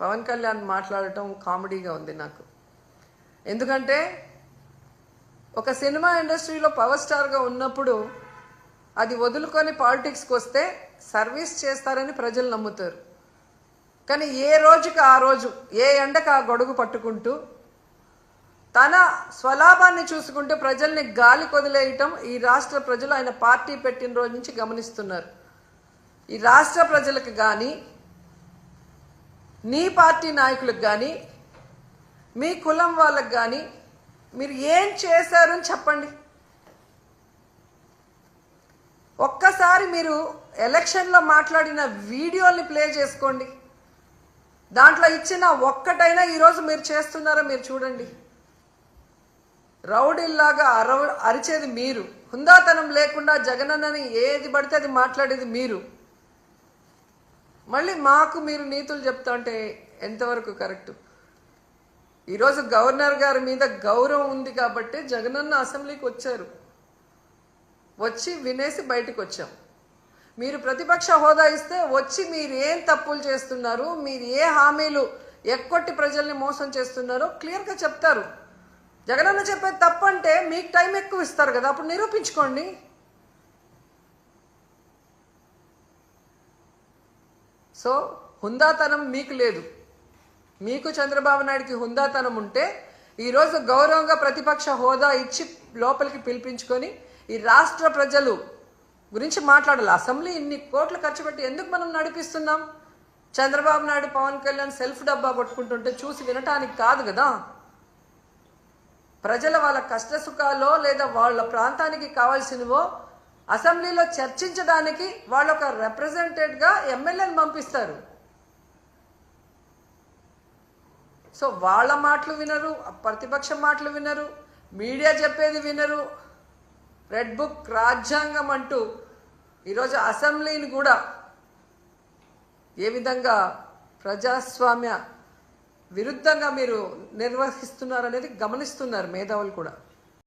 పవన్ కళ్యాణ్ మాట్లాడటం కామెడీగా ఉంది నాకు. ఎందుకంటే ఒక సినిమా ఇండస్ట్రీలో పవర్ స్టార్గా ఉన్నప్పుడు అది వదులుకొని పాలిటిక్స్కి వస్తే సర్వీస్ చేస్తారని ప్రజలు నమ్ముతారు. కానీ ఏ రోజుకి ఆ రోజు ఏ ఎండకు ఆ గొడుగు పట్టుకుంటూ తన స్వలాభాన్ని చూసుకుంటూ ప్రజల్ని గాలి కొదిలేయటం ఈ రాష్ట్ర ప్రజలు ఆయన పార్టీ పెట్టిన రోజు నుంచి గమనిస్తున్నారు. ఈ రాష్ట్ర ప్రజలకు కానీ నీ పార్టీ నాయకులకు కానీ మీ కులం వాళ్ళకు కానీ మీరు ఏం చేశారని చెప్పండి. ఒక్కసారి మీరు ఎలక్షన్లో మాట్లాడిన వీడియోల్ని ప్లే చేసుకోండి. దాంట్లో ఇచ్చిన ఒక్కటైనా ఈరోజు మీరు చేస్తున్నారో మీరు చూడండి. రౌడీల్లాగా అరవ అరిచేది మీరు. హుందాతనం లేకుండా జగనన్నని ఏది పడితే అది మాట్లాడేది మీరు. మళ్ళీ మాకు మీరు నీతులు చెప్తా అంటే ఎంతవరకు కరెక్ట్? ఈరోజు గవర్నర్ గారి మీద గౌరవం ఉంది కాబట్టి జగనన్న అసెంబ్లీకి వచ్చారు. వచ్చి వినేసి బయటకు వచ్చాం. మీరు ప్రతిపక్ష హోదా ఇస్తే వచ్చి మీరు ఏం తప్పులు చేస్తున్నారు మీరు ఏ హామీలు ఎక్కొట్టి ప్రజల్ని మోసం చేస్తున్నారో క్లియర్గా చెప్తారు. జగనన్న చెప్పేది తప్పంటే మీకు టైం ఎక్కువ ఇస్తారు కదా అప్పుడు నిరూపించుకోండి. సో హుందాతనం మీకు లేదు. మీకు చంద్రబాబు నాయుడికి హుందాతనం ఉంటే ఈరోజు గౌరవంగా ప్రతిపక్ష హోదా ఇచ్చి లోపలికి పిలిపించుకొని ఈ రాష్ట్ర ప్రజలు గురించి మాట్లాడాలి. అసెంబ్లీ ఇన్ని కోట్లు ఖర్చు పెట్టి ఎందుకు మనం నడిపిస్తున్నాం? చంద్రబాబు నాయుడు పవన్ కళ్యాణ్ సెల్ఫ్ డబ్బా పట్టుకుంటుంటే చూసి వినటానికి కాదు కదా. ప్రజల వాళ్ళ కష్ట సుఖాలో లేదా వాళ్ళ ప్రాంతానికి కావాల్సినవో అసెంబ్లీలో చర్చించడానికి వాళ్ళు ఒక రిప్రజెంటేటివ్గా ఎమ్మెల్యేని పంపిస్తారు. సో వాళ్ళ మాటలు వినరు ప్రతిపక్ష మాటలు వినరు మీడియా చెప్పేది వినరు. రెడ్ బుక్ రాజ్యాంగం అంటూ ఈరోజు అసెంబ్లీని కూడా ఏ విధంగా ప్రజాస్వామ్య విరుద్ధంగా మీరు నిర్వహిస్తున్నారనేది గమనిస్తున్నారు మేధావులు కూడా.